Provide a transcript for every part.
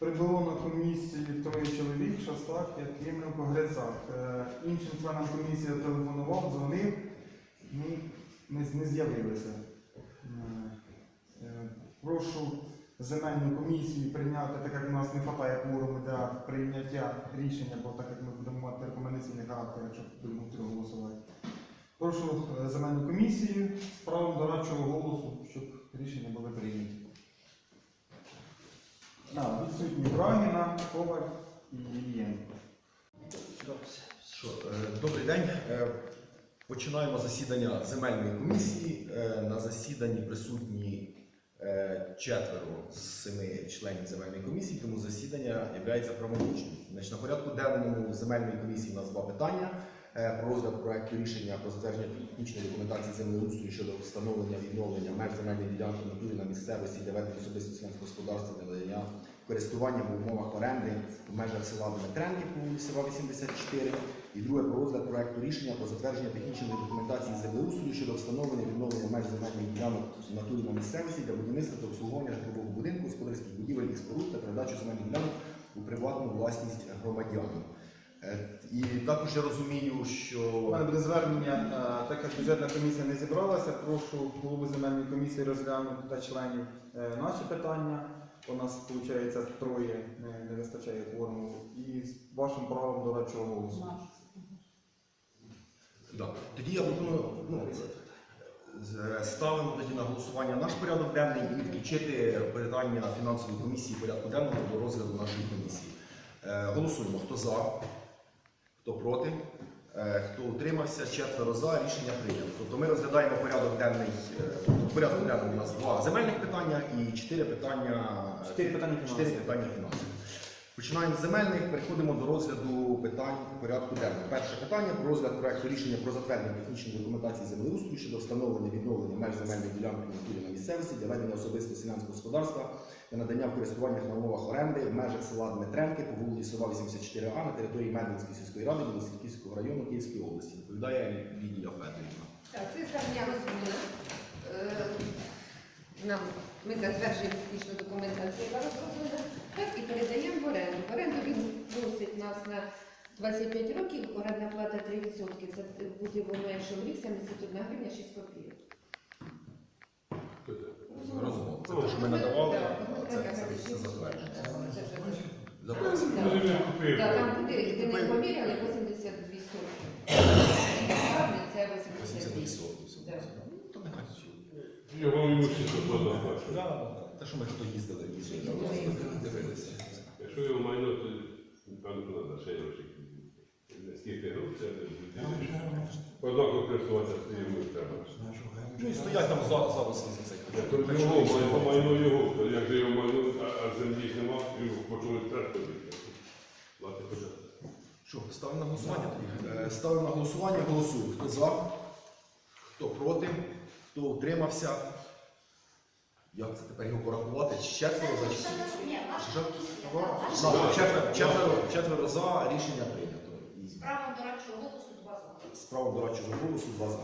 Прибуло на комісії троє чоловік, Шостак, Якименко, Грицак. Е, Іншим членам комісії телефонував, дзвонив, ну, не, не з'явилися. Е, е, Прошу земельну комісію прийняти, так як у нас не вистачає кворуму для прийняття рішення, бо так як ми будемо мати рекомендаційний характер, якщо будемо голосувати. Прошу земельну комісію з правом дорадчого голосу, щоб рішення були прийняті. А, відсутні Брагіна, Коваль і Ілієнко. Добрий день. Е, Починаємо засідання земельної комісії. Е, На засіданні присутні е, четверо з семи членів земельної комісії, тому засідання є правомочним. На порядку денному земельної комісії у нас два питання. Е, Про розгляд проекту рішення про затвердження технічної документації землеустрою щодо встановлення відновлення меж земельної ділянки в натурі на місцевості для ведення особистого селянського господарства для надання користування в умовах оренди в межах села Дмитренки по вулиці Сова 84. І друге про розгляд проекту рішення про затвердження технічної документації землеустрою щодо встановлення відновлення меж земельних ділянок в натурі на місцевості для будівництва та обслуговування житлового будинку, господарських будівель і споруд та передачу земельних ділянок у приватну власність громадян. Е, І також я розумію, У що мене буде звернення, е, так як бюджетна комісія не зібралася, прошу голову земельної комісії розглянути та членів е, наші питання. У нас, виходить, троє не, не вистачає кворуму. І з вашим правом дорадчого голосу. Да. Тоді я пропоную ну, ставимо тоді на голосування наш порядок денний і включити питання фінансової комісії порядку денного до розгляду нашої комісії. Голосуємо. Хто за, хто проти, е, хто утримався, четверо за, рішення прийнято. Тобто ми розглядаємо порядок денний, Порядок тобто в порядку денному у нас два земельних питання і чотири питання, Чотири питання чотири питання. Починаємо з земельних, переходимо до розгляду питань порядку денного. Перше питання про розгляд проекту рішення про затвердження технічної документації землеустрою щодо встановлення відновлення меж земельної ділянки на місцевості для ведення особистого селянського господарства та надання в користування на умовах оренди в межах села Дмитренки по вулиці Сова 84А на території Медвинської сільської ради Білоцерківського району Київської області. Відповідає Лідія Федорівна. Так, це звернення розуміли. Нам ми затверджуємо технічну документацію, розроблена, так і передаємо в оренду. В оренду він просить нас на 25 років, орендна плата 3%. Це буде воно, якщо в рік 71 гривня 6 копійок. Розумово. Це те, що ми надавали, а це, вже затверджено. Так. Там буде, де ми поміряли, 82 сотки. Правильно, це 82 82. сотні. Так. Ну, то нехай. Те, що ми хто їздили, їздили, дивилися. Якщо його майно, то певно, треба ще гроші. Скільки грошей, Однаково користуватися своїм треба. Ну і стоять там зараз за цей. Його майно, його. Як же його майно, а, землі ж нема, його трактор. Плати. Що, ставимо на голосування? Е, Ставимо на голосування, голосуємо. Хто за, хто проти, хто утримався. Як це тепер його порахувати? Четверо за четверо, четверо, четверо за рішення прийнято. Право дорадчого голосу два за. Справа дорадчого голосу 2 за.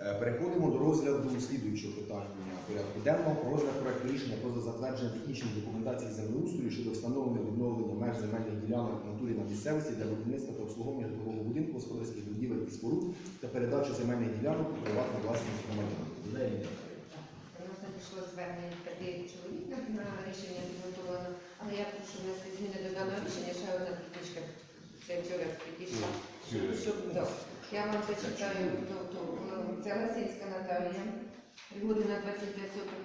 Е, Переходимо до розгляду слідуючого питання порядку денного про розгляд проекту рішення про затвердження технічної документації землеустрою щодо встановлення відновлення меж земельних ділянок в натурі на місцевості для будівництва та обслуговування житлового будинку, господарських будівель і споруд та передачу земельних ділянок у приватну власність громадян. Відповідає Лідія Федорівна. У нас надійшло звернення п'яти чоловік на- рішення підготовлено, але я прошу внести зміни до даного рішення, ще одна технічка. Це вчора підійшла. Щоб- Щоб, да. Я вам зачитаю, то, то, е, це Ласинська Наталія, Година 25 соток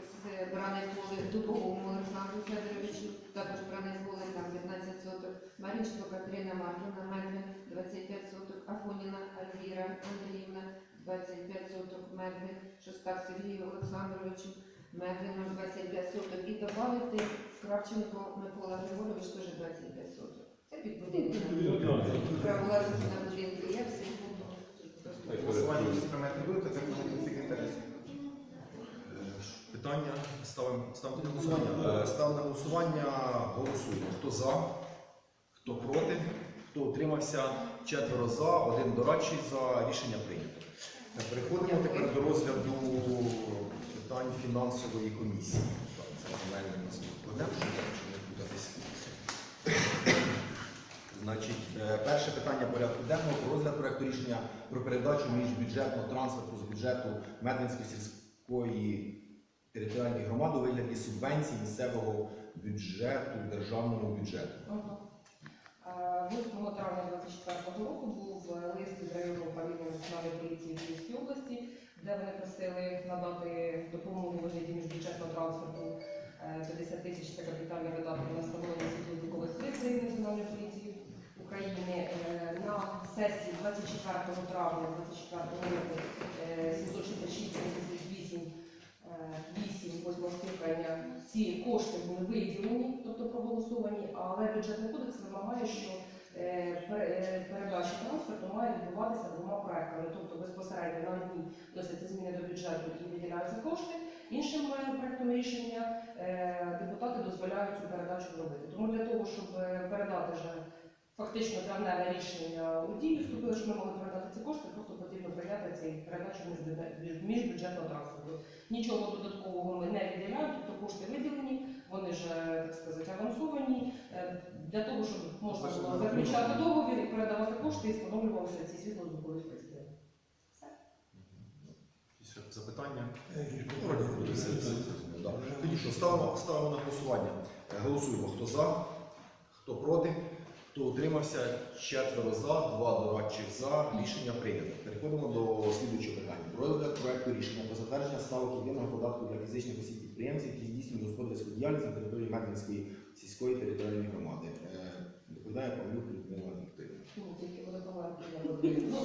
бране поле Дубовому Олександру Федоровичу, також бране поле там 15 соток, Марінченко Катерина Марківна, Медвин 25 соток, Афоніна Альвіра Андріївна 25 соток, Медвин, Шостак Сергію Олександровичу, Медвину 25 соток і додати Кравченко Микола Григорович теж 25 соток. Це під будинком. Право власності на будинки є всі. Голосування якісь предмети будуть, то це буде Питання ставимо ставимо на голосування. Е, Ставимо на голосування, голосуємо. Хто за, хто проти, хто утримався, четверо за, один дорадчий за рішення прийнято. Е, Переходимо тепер до розгляду питань фінансової комісії. Це земельне нас подержання, якщо не буде Значить, е, Перше питання порядку денного про розгляд проєкту рішення про передачу міжбюджетного трансферту з бюджету Медвинської сільської територіальної громади у вигляді субвенції місцевого бюджету, державному бюджету. 8 травня 2024 року був лист від районного управління національної поліції Київської області де вони просили надати допомогу у вигляді міжбюджетного транспорту е, 50 тисяч це капітальні видатки на встановлення світлозвукових пристроїв Національної поліції України. Е, На сесії 24 травня 2024 року е, 766 38 8 восьмого скликання ці кошти були виділені, тобто проголосовані, але бюджетний кодекс вимагає, що е, е, передача транспорту має відбуватися двома проектами. Тобто безпосередньо на одній вносяться зміни до бюджету і виділяються кошти. Іншим е, проектом рішення е, депутати дозволяють цю передачу зробити. Тому для того, щоб е, передати вже фактично травневе рішення у дію, вступили, щоб ми могли передати ці кошти, просто потрібно прийняти цей передачу міжбюджет- міжбюджетного транспорту. Нічого додаткового ми не виділяємо, тобто кошти виділені, вони вже так сказати авансовані е, для того, щоб можна було заключати договір і передавати кошти і встановлювалися ці світлозвукові пристрої. Запитання? Все. Тоді що, ставимо, на голосування. Е, Голосуємо, хто за, хто проти, хто утримався, четверо за, два дорадчих за. Рішення прийнято. Переходимо до слідуючого питання. Розгляд проекту рішення про затвердження ставок єдиного податку для фізичних осіб підприємців, які здійснюють господарську діяльність на території Медвинської сільської територіальної громади. Е, Доповідає Павлюк Людмила Вікторівна. Ну, тільки робили. Ну,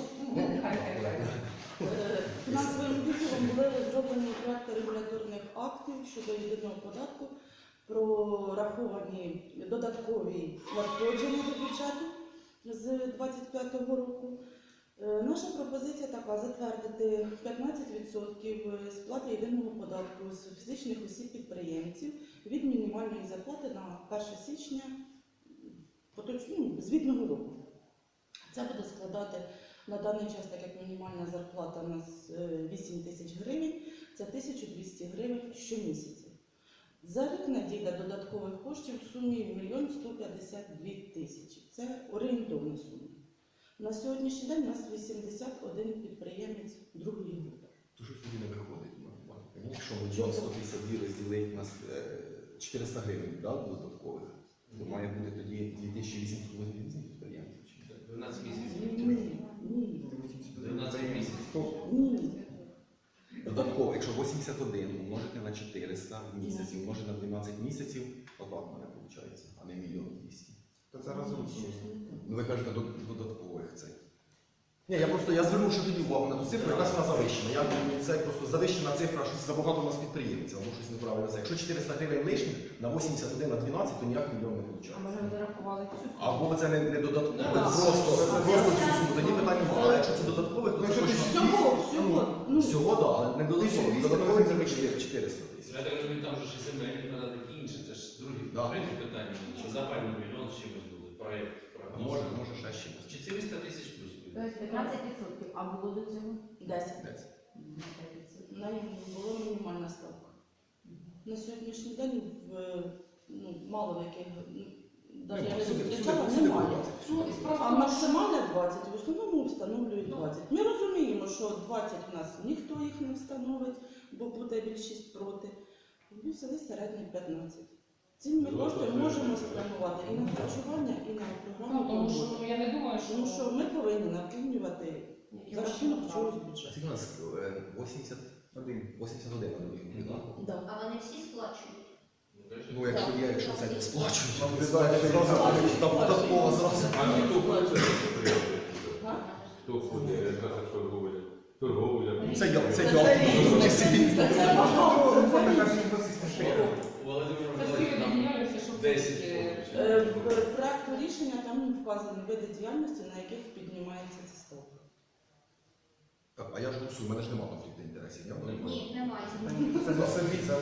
ну. Е, Фінансовим відділом були розроблені проекти регуляторних актів щодо єдиного податку про раховані додаткові надходження до бюджету з 2025 року. Е, Наша пропозиція така затвердити 15% сплати єдиного податку з фізичних осіб підприємців від мінімальної зарплати на 1 січня ну, звітного року. Це буде складати на даний час, так як мінімальна зарплата у нас е, 8 тисяч гривень, це 1200 гривень щомісяця. За рік надійде додаткових коштів в сумі 1 152 тисячі. Це орієнтовна сума. На сьогоднішній день у нас 81 підприємець другої групи. То що тоді не виходить? Ну, Якщо мільйон 152 розділити на е, 400 гривень да, додаткових, то має бути тоді 2800 гривень за підприємців. чи ні? 12 Ні, ні, 12 місяців. ні. Додатково, якщо 81 умножити на 400 місяців, умножити на 12 місяців, отак в мене виходить, а не мільйон 200. То це разом. Ну ви кажете додаткових це. Ні, я просто я звернув ще тоді увагу на ту цифру, якась вона завищена. Я думаю, це просто завищена цифра, щось забагато у нас підприємців, або щось неправильно. це. Якщо 400 гривень лишніх на 81 на 12, то ніяк мільйон не А може зарахували цю суму? Або це не, не додаткове, Ну, да. просто, просто цю суму, тоді питань немає. Але якщо це додаткове, то Ну, це якщо точно. Всього, всього. Ну, Всього, так, але не додаткове. 1200 Додаткове це на 400 400 тисяч. Я так розумію, там же і земельні надо такі інші, це ж другі Да. третє питання, що запальний мільйон з чимось були, проєкт. А Може, може ще з чимось. 400 тисяч. Тобто 15%, а було до цього? 10. Десь. На була мінімальна ставка. На сьогоднішній день в ну, мало в яких ну, навіть я не зустрічала, немає. Ну, справа А в максимальна 20, в основному встановлюють 20. Ми розуміємо, що 20 у нас ніхто їх не встановить, бо буде більшість проти. Ми взяли середній 15. Цим ми Ну, кошти можемо спрямувати і на харчування, і на Ну, тому що ну, я не думаю, що... Тому що ми повинні наповнювати за рахунок чогось бюджету. Скільки у нас? Е, 81. 81 на так? Да. А вони всі сплачують. Ну, якщо є, якщо це не сплачують, то віддати зразу зразу. там податково зразу. А хто хоче підприємці? А? Хто хоче, яка торговля? Торговля. Це я, це Це я. це- Це. Це. Ну, це така сімпатична шия. Володимир Миколаївич нам 10 е, В проекту рішення там вказані види діяльності, на яких піднімається ця ставка. Так, а я ж голосую, у мене ж немає конфлікту інтересів. Я не Ні, немає. Це за собі, це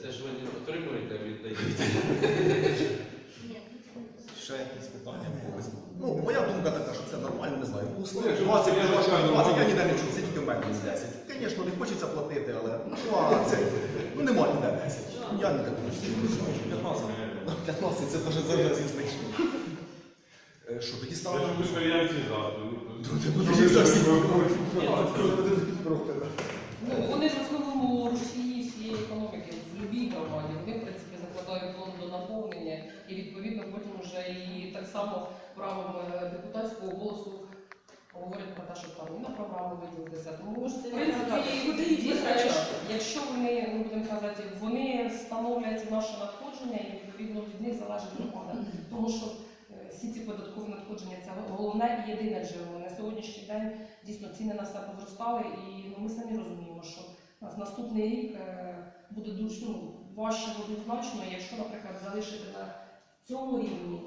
Це- ж ви не отримуєте від Ні, Ще якісь питання в? Ну, моя думка така, що це нормально, не знаю. Ну, Ну, якщо 20, я 20, 20, я ну, ніде не чув, це тільки в мене 10. Звісно, не хочеться платити, але ну, а це, ну нема ніде 10. Я не хочу. 15. 15 це теж зараз значно. Е, Що, тоді Це ставимо ж голосування? варіанті завтра. Ну, вони ж в основному рушії всієї економіки в будь-якій громаді. Вони, в принципі, закладають фонд до наповнення і відповідно потім вже і так само правом е, депутатського голосу говорять про те, що там і на програму виділилися. Тому дійсно, витрачати? якщо вони, ну будемо казати, вони становлять наше надходження і відповідно від них залежить громада. Тому що е, всі ці податкові надходження це головне і єдине джерело. На сьогоднішній день дійсно ціни на все позростали, і ну, ми самі розуміємо, що нас наступний рік е, буде дуже ну, важче однозначно, якщо, наприклад, залишити на цьому рівні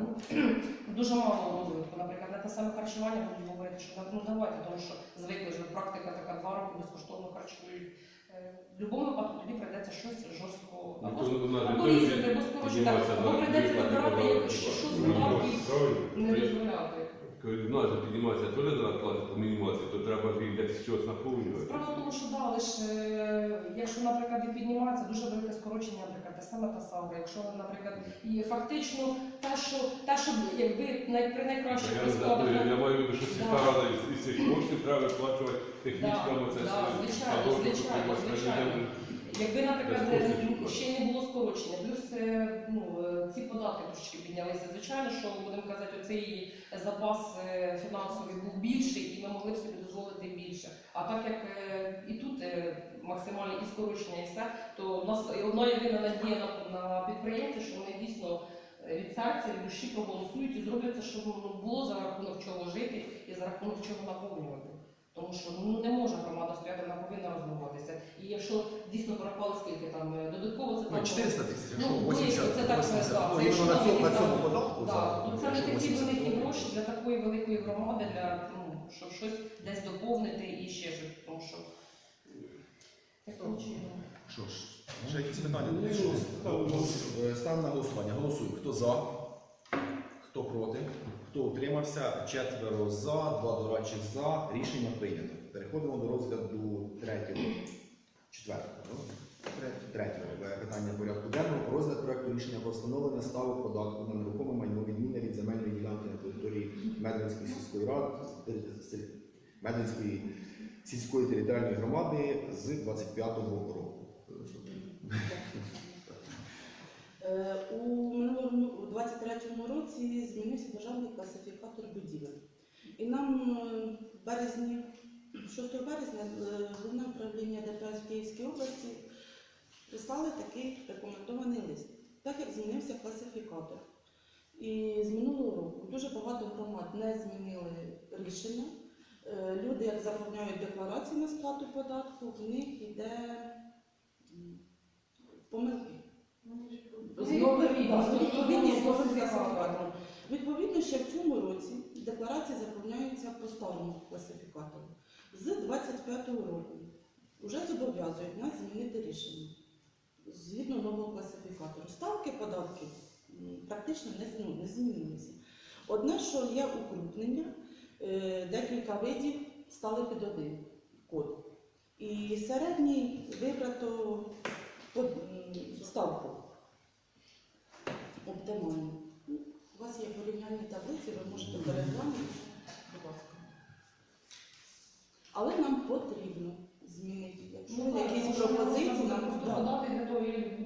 наприклад, ну, дуже мало розвитку. Наприклад, на те саме харчування будуть говорити, що ну давайте, тому що звикли вже практика така два роки безкоштовно харчують. Е, В будь-якому випадку тоді прийдеться щось жорстко або або різати, або скорочити, або прийдеться вибирати щось не дозволяти. Нас піднімається теж зарплата по мінімації, то треба десь щось наповнювати. Справа в тому, що да, лише е, якщо, наприклад, і піднімається дуже велике скорочення, наприклад, саме та саме, якщо, наприклад, і фактично те, що те, що якби най- при найкращих Я, розкладах. я, я маю що сільська рада із, цих коштів треба виплачувати технічкам, Да, оце да, звичайно, звичайно, звичайно. Якби, наприклад, е, ще не було скорочення, плюс е, ну, е, ці податки трошки піднялися. Звичайно, що будемо казати, оцей запас е, фінансовий був більший, і ми могли б собі дозволити більше. А так як і тут максимальне і скорочення, і все, то в нас одна єдина надія на, на підприємців, що вони дійсно від серця, від душі проголосують і зроблять це, щоб ну, було за рахунок чого жити і за рахунок чого наповнювати. Тому що ну не може громада стояти, вона повинна розвиватися. І якщо дійсно порахували скільки там е, додатково, це Ну, там 400 тисяч, Ну, якщо близько, 80, це так, 80. так, Ну, це на цьому, на цьому податку, Да, ну, це не такі великі гроші для такої великої громади, для ну, щоб щось десь доповнити і ще щось, тому що. Що ж, ще якісь питання? Е, Ставимо на голосування. Голосуємо. Хто за, хто проти, хто утримався, четверо за, два дорадчих за. Рішення прийнято. Переходимо до розгляду третього, четвертого. ну, Третього питання порядку денного. Розгляд проекту рішення про встановлення ставок податку на нерухоме майно відмінне від земельної ділянки на території Медвинської сільської ради, Медвинської сільської територіальної громади з 25-го року. Е, У минулому 23-му році змінився державний класифікатор будівель. І нам е, в березні, 6 березня, е, головне управління ДПС в Київській області прислали такий рекомендований лист, так як змінився класифікатор. І з минулого року дуже багато громад не змінили рішення. Люди, як заповняють декларації на сплату податку, в них йде помилки. З відповідність з класифікатором. Відповідно, ще в цьому році декларації заповняються по старому класифікатору. З 25-го року вже зобов'язують нас змінити рішення згідно нового класифікатору. Ставки податків практично не, ну, не змінилися. Одне, що є укрупнення, е, декілька видів стали під один код. І середній вибрато ставку оптимально. Ну, У вас є порівняльні таблиці, ви можете переглянути, будь ласка. Але нам потрібно змінити. Якщо Ну, якісь пропозиції, нам подати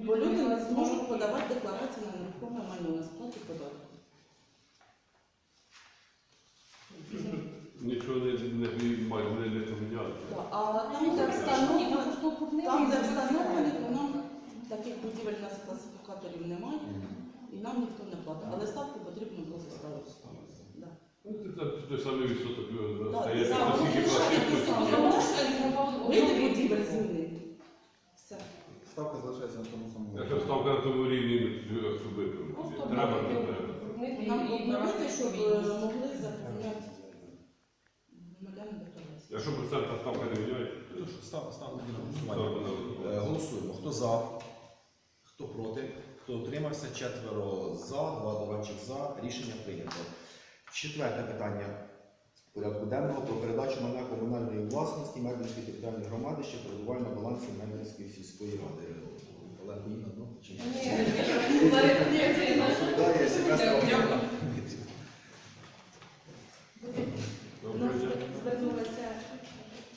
Бо люди не зможуть подавати декларації на нерухоме майно на сплату податку. Нічого не, не, майже не, не поміняли. А там, Ну, де так, встановлено, там де встановлено, то нам таких будівель у нас класифікаторів немає, і нам ніхто не платить. Але ставку потрібно було заставити. Да. Ну, це, той самий відсоток стає, платить. Види будівель змінити. Все. Ставка залишається на тому самому. Якщо ставка на тому рівні, ми щоб Треба, обновити, то треба. Нам обновити, щоб е, могли заповняти. Якщо процентна ставка не міняється, Ну, то голосування. ставка на Е, Голосуємо. Хто за, Хто проти? Хто утримався? Четверо за, два додатчих за. Рішення прийнято. Четверте питання порядку денного про передачу майна комунальної власності Мельницької територіальної громади, що перебуває на балансі Мельницької сільської ради. Олег Ніна, ну чи ні?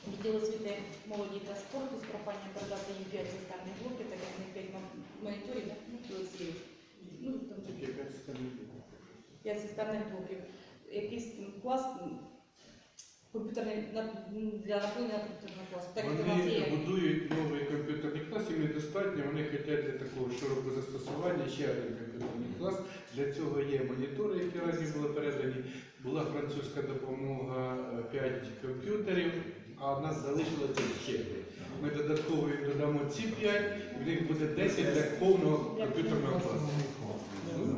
Відділ освіти молоді та спорту з проханням передати їм п'ять системних блоків так як в них 5 моніторів, так, ну. Ну, там же 5 цистерних блоків. Якийсь клас комп'ютерний на- м, для наповнення комп'ютерного класу. Так як у нас Вони є. будують новий комп'ютерний клас, їм недостатньо, вони хочуть для такого широкого застосування ще один комп'ютерний клас. Для цього є монітори, які разі були передані. Була французька допомога 5 комп'ютерів, а в нас залишилося ще 5. Ми додатково їм додамо ці 5, в них буде 10 для повного комп'ютерного класу. Ну.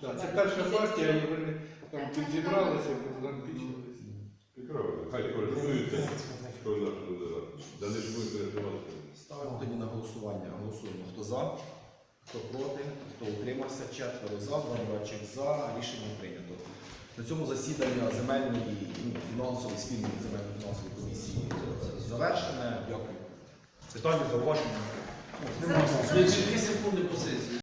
Це. Якщо перша партія, і вони там підзібралися, там підчилися. І правильно, хай користуються, що нашому додатку. Да не ж будуть переживати. Ставимо тоді на голосування. Голосуємо. Хто за, хто проти, хто утримався, четверо за, два братчих за. Рішення прийнято. На цьому засідання земельної ну, фінансової спільної земельної фінансової комісії е, завершене. Дякую. Питання, зауваження? Дві секунди по сесії.